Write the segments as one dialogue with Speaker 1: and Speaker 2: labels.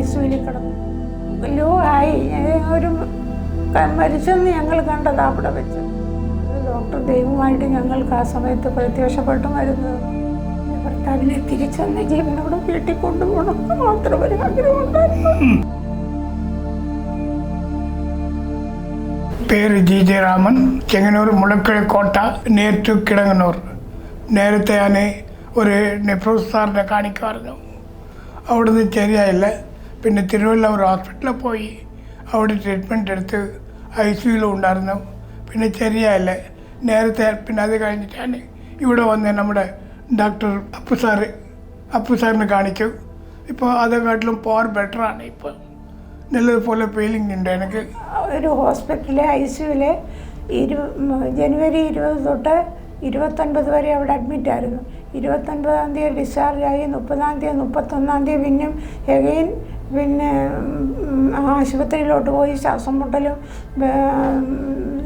Speaker 1: I സിയിൽ കിടന്നു. Law ആയി. ഒരു മരിച്ചെന്ന് ഞങ്ങൾ കണ്ടത് അവിടെ വെച്ച്. ഡോക്ടർ ദൈവമായിട്ട് ഞങ്ങൾക്ക് ആ സമയത്ത് പ്രത്യക്ഷപ്പെട്ട് മരുന്ന്. ഭർത്താവിനെ തിരിച്ചെന്ന് ജീവനോട് വീട്ടിൽ കൊണ്ടുപോകണം മാത്രം ഒരു ആഗ്രഹമുണ്ടായിരുന്നു
Speaker 2: പേര് ജി ജയരാമൻ ചെങ്ങന്നൂർ മുളക്കിഴക്കോട്ട കോട്ട നേരിട്ട് കിടങ്ങന്നൂർ. നേരത്തെ ഞാൻ ഒരു നെഫ്രോസ് സാറിനെ കാണിക്കുമായിരുന്നു. അവിടുന്ന് ശരിയായില്ല. പിന്നെ തിരുവല്ല ഒരു ഹോസ്പിറ്റലിൽ പോയി അവിടെ ട്രീറ്റ്മെന്റ് എടുത്ത് ഐ സിയിലും ഉണ്ടായിരുന്നു. പിന്നെ ശരിയായില്ല നേരത്തെ പിന്നെ അത് കഴിഞ്ഞിട്ടാണ് ഇവിടെ വന്ന് നമ്മുടെ ഡോക്ടർ അപ്പു സാറ് അപ്പു സാറിനെ കാണിച്ചു. ഇപ്പോൾ അതേക്കാട്ടിലും പവർ ബെറ്ററാണ് ഇപ്പോൾ നല്ലതുപോലെ ഫീലിംഗ് ഉണ്ട് എനിക്ക്.
Speaker 1: ഒരു ഹോസ്പിറ്റലിലെ ഐ സിയുവിലെ ഇരു ജനുവരി ഇരുപത് തൊട്ട് ഇരുപത്തൊൻപത് വരെ അവിടെ അഡ്മിറ്റ് ആയിരുന്നു. ഇരുപത്തൊൻപതാം തീയതി ഡിസ്ചാർജ് ആയി മുപ്പതാം തീയതി മുപ്പത്തൊന്നാം തീയതി പിന്നെയും എഗെയിൻ പിന്നെ ആശുപത്രിയിലോട്ട് പോയി ശ്വാസം മുട്ടലും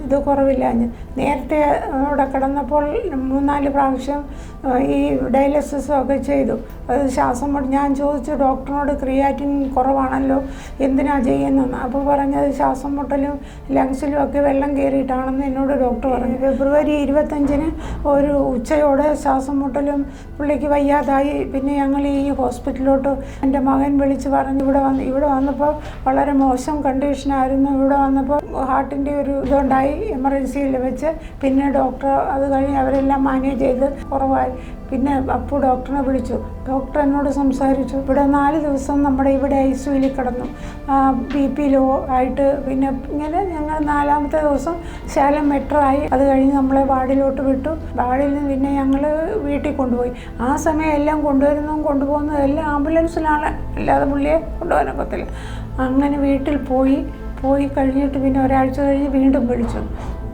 Speaker 1: ഇത് കുറവില്ലാഞ്ഞ് നേരത്തെ അവിടെ കിടന്നപ്പോൾ മൂന്നാൽ പ്രാവശ്യം ഈ ഡയാലിസിസും ഒക്കെ ചെയ്തു. അത് ശ്വാസം മുട്ട ഞാൻ ചോദിച്ചു ഡോക്ടറിനോട് ക്രിയാറ്റിൻ കുറവാണല്ലോ എന്തിനാ ചെയ്യുന്നതെന്ന്? അപ്പോൾ പറഞ്ഞത് ശ്വാസം മുട്ടലും ലങ്സിലും ഒക്കെ വെള്ളം കയറിയിട്ടാണെന്ന് എന്നോട് ഡോക്ടർ പറഞ്ഞു. ഫെബ്രുവരി ഇരുപത്തഞ്ചിന് ഒരു ഉച്ചയോടെ ശ്വാസം മുട്ടലും പുള്ളിക്ക് വയ്യാതായി. പിന്നെ ഞങ്ങൾ ഈ ഹോസ്പിറ്റലിലോട്ട് എന്റെ മകൻ വിളിച്ച് പറഞ്ഞു ഇവിടെ വന്ന് ഇവിടെ വന്നപ്പോൾ വളരെ മോശം കണ്ടീഷനായിരുന്നു ഇവിടെ വന്നപ്പോൾ ഹാർട്ടിന്റെ ഒരു ഇതുണ്ടായി എമർജൻസിയിൽ വെച്ച്. പിന്നെ ഡോക്ടർ അത് കഴിഞ്ഞ് അവരെല്ലാം മാനേജ് ചെയ്ത് കുറവായി. പിന്നെ അപ്പു ഡോക്ടറിനെ വിളിച്ചു. ഡോക്ടർ എന്നോട് സംസാരിച്ചു. ഇവിടെ നാല് ദിവസം നമ്മുടെ ഇവിടെ ഐ സിയിൽ കിടന്നു ബി പി ലോ ആയിട്ട് പിന്നെ ഇങ്ങനെ ഞങ്ങൾ നാലാമത്തെ ദിവസം ശാലം മെട്രായി അത് കഴിഞ്ഞ് നമ്മളെ വാർഡിലോട്ട് വിട്ടു. വാർഡിൽ നിന്ന് പിന്നെ ഞങ്ങൾ വീട്ടിൽ കൊണ്ടുപോയി. ആ സമയം എല്ലാം കൊണ്ടുവരുന്നതും കൊണ്ടുപോകുന്നതും എല്ലാം ആംബുലൻസിലാണ്. അല്ലാതെ പുള്ളിയെ കൊണ്ടുപോകാനൊക്കത്തില്ല. അങ്ങനെ വീട്ടിൽ പോയി. പോയി കഴിഞ്ഞിട്ട് പിന്നെ ഒരാഴ്ച കഴിഞ്ഞ് വീണ്ടും വിളിച്ചു.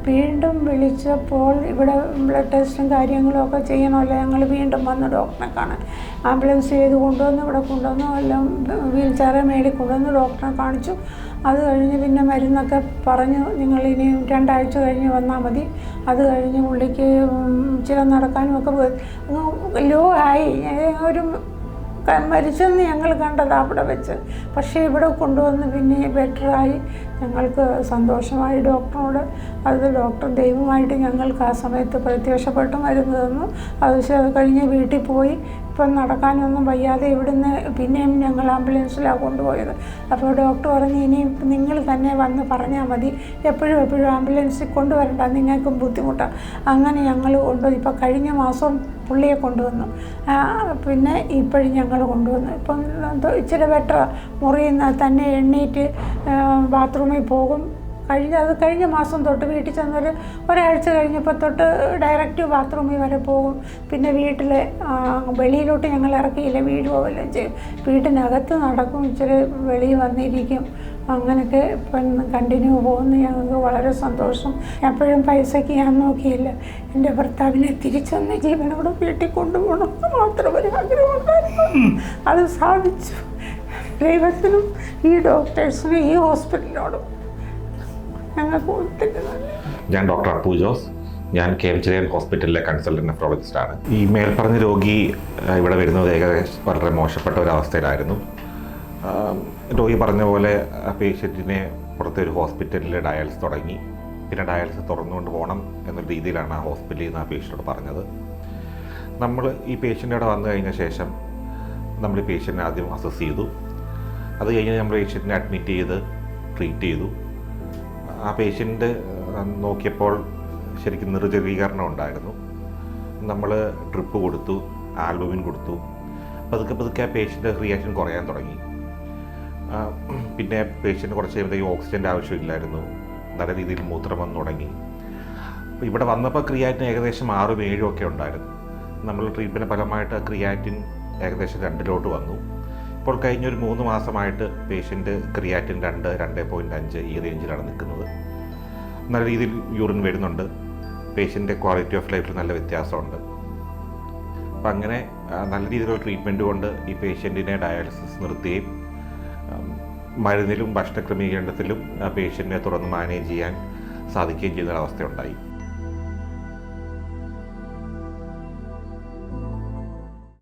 Speaker 1: വീണ്ടും വിളിച്ചപ്പോൾ ഇവിടെ ബ്ലഡ് ടെസ്റ്റും കാര്യങ്ങളും ഒക്കെ ചെയ്യണമല്ലോ. ഞങ്ങൾ വീണ്ടും വന്ന് ഡോക്ടറെ കാണാൻ. ആംബുലൻസ് ചെയ്ത് കൊണ്ടുവന്ന്. ഇവിടെ കൊണ്ടുവന്നു. എല്ലാം വീൽ ചെയറെ മേളിൽ കൊണ്ടുവന്ന്. ഡോക്ടറെ കാണിച്ചു. അത് കഴിഞ്ഞ് പിന്നെ മരുന്നൊക്കെ പറഞ്ഞു. നിങ്ങൾ ഇനി രണ്ടാഴ്ച കഴിഞ്ഞ് വന്നാൽ മതി. അത് കഴിഞ്ഞ് പുള്ളിക്ക് ചില നടക്കാനും ഒക്കെ. ലോ ആയി. ഒരു മരിച്ചെന്ന് ഞങ്ങൾ കണ്ടത് അവിടെ വെച്ച്. പക്ഷേ ഇവിടെ കൊണ്ടുവന്ന് പിന്നെ ബെറ്ററായി. ഞങ്ങൾക്ക് സന്തോഷമായി ഡോക്ടറോട്. അത് ഡോക്ടർ ദൈവമായിട്ട് ഞങ്ങൾക്ക് ആ സമയത്ത് പ്രത്യക്ഷപ്പെട്ട് മരുന്ന് തന്നു. അത് കഴിഞ്ഞ് വീട്ടിൽ പോയി. ഇപ്പം നടക്കാനൊന്നും വയ്യാതെ ഇവിടുന്ന് പിന്നെയും ഞങ്ങൾ ആംബുലൻസിലാണ് കൊണ്ടുപോയത്. അപ്പോൾ ഡോക്ടർ പറഞ്ഞ് ഇനി നിങ്ങൾ തന്നെ വന്ന് പറഞ്ഞാൽ മതി. എപ്പോഴും എപ്പോഴും ആംബുലൻസിൽ കൊണ്ടുവരണ്ട നിങ്ങൾക്കും ബുദ്ധിമുട്ടാണ് അങ്ങനെ ഞങ്ങൾ കൊണ്ടുപോയി ഇപ്പോൾ കഴിഞ്ഞ മാസം പുള്ളിയെ കൊണ്ടുവന്നു. പിന്നെ ഇപ്പോഴും ഞങ്ങൾ കൊണ്ടുവന്നു. ഇപ്പം ഇച്ചിരി ബെറ്റർ മുറിയിൽ നിന്ന് തന്നെ എണ്ണീറ്റ് ബാത്റൂമിൽ പോകും. കഴിഞ്ഞ അത് കഴിഞ്ഞ മാസം തൊട്ട് വീട്ടിൽ ചെന്നൊരു ഒരാഴ്ച കഴിഞ്ഞപ്പോൾ തൊട്ട് ഡയറക്റ്റ് ബാത്റൂമിൽ വരെ പോകും. പിന്നെ വീട്ടിൽ വെളിയിലോട്ട് ഞങ്ങൾ ഇറക്കിയില്ല വീട് വല്ലതും ചെയ്യും. വീട്ടിനകത്ത് നടക്കും ഇച്ചിരി വെളിയിൽ വന്നിരിക്കും. അങ്ങനെയൊക്കെ ഇപ്പം കണ്ടിന്യൂ പോകുന്നു. ഞങ്ങൾക്ക് വളരെ സന്തോഷം. എപ്പോഴും പൈസയ്ക്ക് ഞാൻ നോക്കിയില്ല. എന്റെ ഭർത്താവിനെ തിരിച്ചെന്ന് ജീവനോട് വീട്ടിൽ കൊണ്ടുപോകണം എന്ന് മാത്രം ഒരു ആഗ്രഹമുണ്ടായിരുന്നു. അത് സാധിച്ചു. ദൈവത്തിനും ഈ ഡോക്ടേഴ്സിനും ഈ ഹോസ്പിറ്റലിനോടും
Speaker 3: ഞാൻ ഡോക്ടർ അപ്പു ജോസ്. ഞാൻ കെ എം ചിരയൻ ഹോസ്പിറ്റലിലെ കൺസൾട്ടന്റ് നെഫ്രോളജിസ്റ്റാണ് ഈ മേൽപ്പറഞ്ഞ രോഗി ഇവിടെ വരുന്നത് ഏകദേശം വളരെ മോശപ്പെട്ട ഒരവസ്ഥയിലായിരുന്നു രോഗി പറഞ്ഞ പോലെ പേഷ്യന്റിനെ പുറത്തെ ഒരു ഹോസ്പിറ്റലിൽ ഡയാലിസ് തുടങ്ങി. പിന്നെ ഡയാലിസ് തുറന്നുകൊണ്ട് പോകണം എന്നൊരു രീതിയിലാണ് ആ ഹോസ്പിറ്റലിൽ നിന്ന് ആ പേഷ്യന്റോട് പറഞ്ഞത്. നമ്മൾ ഈ പേഷ്യന്റ് അവിടെ വന്നു കഴിഞ്ഞ ശേഷം നമ്മൾ ഈ പേഷ്യന്റിനെ ആദ്യം അസസ് ചെയ്തു. അത് കഴിഞ്ഞ് നമ്മൾ പേഷ്യന്റിനെ അഡ്മിറ്റ് ചെയ്ത് ട്രീറ്റ് ചെയ്തു. ആ പേഷ്യന്റ് നോക്കിയപ്പോൾ ശരിക്കും നിർജലീകരണം ഉണ്ടായിരുന്നു. നമ്മൾ ഡ്രിപ്പ് കൊടുത്തു ആൽബമിൻ കൊടുത്തു. പതുക്കെ പതുക്കെ ആ പേഷ്യന്റ് റിയാക്ഷൻ കുറയാൻ തുടങ്ങി. പിന്നെ പേഷ്യന്റ് കുറച്ച് കഴിയുമ്പോഴത്തേക്ക് ഓക്സിജന്റെ ആവശ്യമില്ലായിരുന്നു. നല്ല രീതിയിൽ മൂത്രം വന്ന് തുടങ്ങി. ഇവിടെ വന്നപ്പോൾ ക്രിയാറ്റിൻ ഏകദേശം ആറും ഏഴും ഒക്കെ ഉണ്ടായിരുന്നു. നമ്മൾ ട്രീറ്റ്മെന്റ് ഫലമായിട്ട് ക്രിയാറ്റിൻ ഏകദേശം രണ്ടിലോട്ട് വന്നു. ഇപ്പോൾ കഴിഞ്ഞ ഒരു മൂന്ന് മാസമായിട്ട് പേഷ്യന്റ് ക്രിയാറ്റിൻ രണ്ട് രണ്ട് പോയിന്റ് അഞ്ച് ഈ റേഞ്ചിലാണ് നിൽക്കുന്നത്. നല്ല രീതിയിൽ യൂറിൻ വരുന്നുണ്ട്. പേഷ്യന്റെ ക്വാളിറ്റി ഓഫ് ലൈഫിൽ നല്ല വ്യത്യാസമുണ്ട്. അപ്പം അങ്ങനെ നല്ല രീതിയിലുള്ള ട്രീറ്റ്മെന്റ് കൊണ്ട് ഈ പേഷ്യന്റിനെ ഡയാലിസിസ് നിർത്തുകയും മരുന്നിലും ഭക്ഷണ ക്രമീകരണത്തിലും പേഷ്യന്റിനെ തുറന്ന് മാനേജ് ചെയ്യാൻ സാധിക്കുകയും ചെയ്യുന്ന ഒരവസ്ഥയുണ്ടായി.